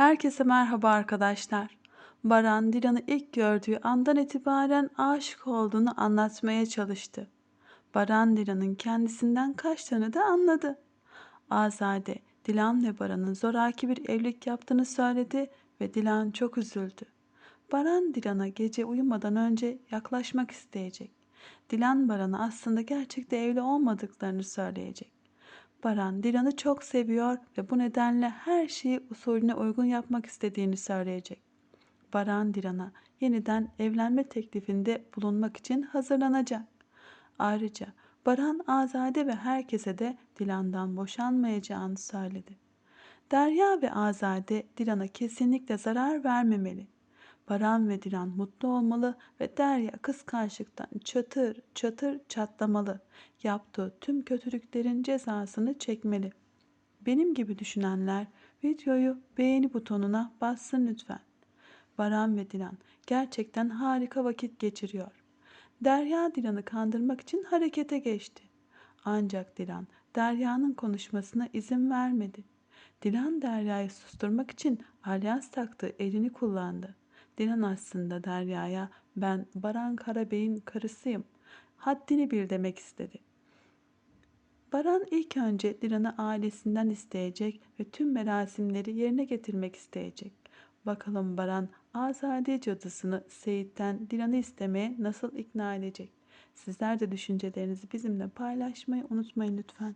Herkese merhaba arkadaşlar. Baran Dilan'ı ilk gördüğü andan itibaren aşık olduğunu anlatmaya çalıştı. Baran Dilan'ın kendisinden kaçtığını da anladı. Azade Dilan ve Baran'ın zoraki bir evlilik yaptığını söyledi ve Dilan çok üzüldü. Baran Dilan'a gece uyumadan önce yaklaşmak isteyecek. Dilan Baran'a aslında gerçekte evli olmadıklarını söyleyecek. Baran Dilan'ı çok seviyor ve bu nedenle her şeyi usulüne uygun yapmak istediğini söyleyecek. Baran Dilan'a yeniden evlenme teklifinde bulunmak için hazırlanacak. Ayrıca Baran Azade ve herkese de Dilan'dan boşanmayacağını söyledi. Derya ve Azade Dilan'a kesinlikle zarar vermemeli. Baran ve Dilan mutlu olmalı ve Derya kıskançlıktan çatır çatır çatlamalı. Yaptığı tüm kötülüklerin cezasını çekmeli. Benim gibi düşünenler videoyu beğeni butonuna bassın lütfen. Baran ve Dilan gerçekten harika vakit geçiriyor. Derya Dilan'ı kandırmak için harekete geçti. Ancak Dilan Derya'nın konuşmasına izin vermedi. Dilan Derya'yı susturmak için alyans taktığı elini kullandı. Dilan aslında Derya'ya ben Baran Karabey'in karısıyım. Haddini bil demek istedi. Baran ilk önce Dilan'ı ailesinden isteyecek ve tüm merasimleri yerine getirmek isteyecek. Bakalım Baran Azade cadısını Seyit'ten Dilan'ı istemeye nasıl ikna edecek? Sizler de düşüncelerinizi bizimle paylaşmayı unutmayın lütfen.